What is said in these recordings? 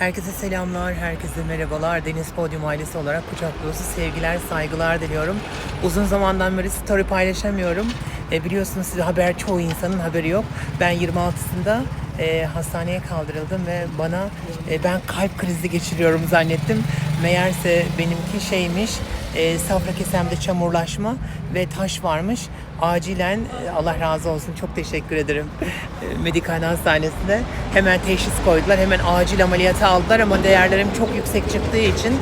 Herkese selamlar, herkese merhabalar. Deniz Podyum ailesi olarak kucak dolusu sevgiler, saygılar diliyorum. Uzun zamandan beri story paylaşamıyorum. E, biliyorsunuz size haber çoğu insanın haberi yok. Ben 26'sında e, hastaneye kaldırıldım ve bana e, ben kalp krizi geçiriyorum zannettim. Meğerse benimki şeymiş, e, safra kesemde çamurlaşma ve taş varmış. Acilen e, Allah razı olsun çok teşekkür ederim e, Medikal Hastanesi'ne. Hemen teşhis koydular. Hemen acil ameliyata aldılar ama değerlerim çok yüksek çıktığı için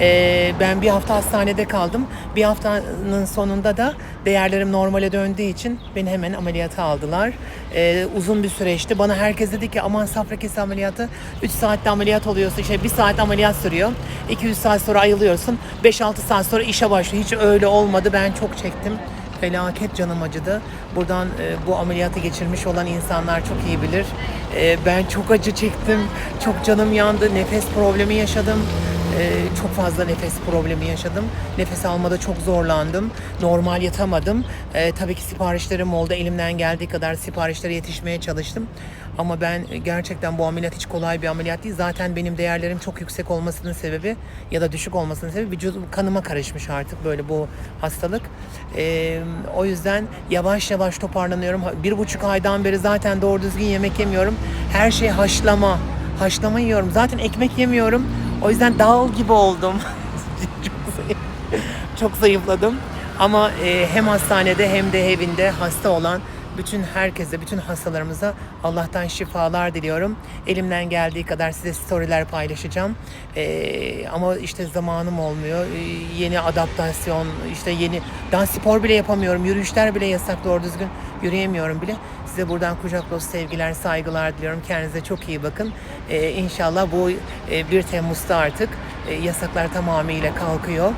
e, ben bir hafta hastanede kaldım. Bir haftanın sonunda da değerlerim normale döndüğü için beni hemen ameliyata aldılar. E, uzun bir süreçti. Bana herkes dedi ki aman safra kesi ameliyatı 3 saatte ameliyat oluyorsun. İşte 1 saat ameliyat sürüyor. 200 saat sonra ayılıyorsun. 5-6 saat sonra işe başlıyor. Hiç öyle olmadı. Ben çok çektim felaket canım acıdı. Buradan e, bu ameliyatı geçirmiş olan insanlar çok iyi bilir. E, ben çok acı çektim. Çok canım yandı. Nefes problemi yaşadım. E, çok fazla nefes problemi yaşadım. Nefes almada çok zorlandım. Normal yatamadım. E, tabii ki siparişlerim oldu. Elimden geldiği kadar siparişlere yetişmeye çalıştım. Ama ben gerçekten bu ameliyat hiç kolay bir ameliyat değil. Zaten benim değerlerim çok yüksek olmasının sebebi ya da düşük olmasının sebebi vücudum kanıma karışmış artık böyle bu hastalık. Ee, o yüzden yavaş yavaş toparlanıyorum. Bir buçuk aydan beri zaten doğru düzgün yemek yemiyorum. Her şey haşlama. Haşlama yiyorum. Zaten ekmek yemiyorum. O yüzden dağıl gibi oldum. çok, çok zayıfladım. Ama e, hem hastanede hem de evinde hasta olan bütün herkese, bütün hastalarımıza Allah'tan şifalar diliyorum. Elimden geldiği kadar size storyler paylaşacağım. Ee, ama işte zamanım olmuyor. Ee, yeni adaptasyon, işte yeni... Daha spor bile yapamıyorum. Yürüyüşler bile yasak doğru düzgün. Yürüyemiyorum bile. Size buradan kucak dolusu sevgiler, saygılar diliyorum. Kendinize çok iyi bakın. Ee, inşallah bu e, 1 Temmuz'da artık e, yasaklar tamamıyla kalkıyor.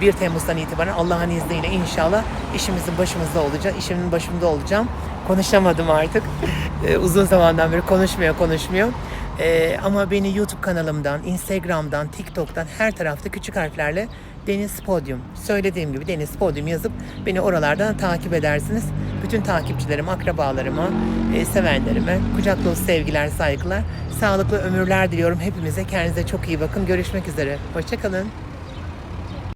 1 Temmuz'dan itibaren Allah'ın izniyle inşallah işimizin başımızda olacağım. işimin başında olacağım. Konuşamadım artık. Ee, uzun zamandan beri konuşmuyor, konuşmuyor. Ee, ama beni YouTube kanalımdan, Instagram'dan, TikTok'tan her tarafta küçük harflerle Deniz Podyum. Söylediğim gibi Deniz Podyum yazıp beni oralardan takip edersiniz. Bütün takipçilerim, akrabalarıma, e, sevenlerime kucak dolusu sevgiler, saygılar. Sağlıklı ömürler diliyorum hepimize. Kendinize çok iyi bakın. Görüşmek üzere. Hoşçakalın.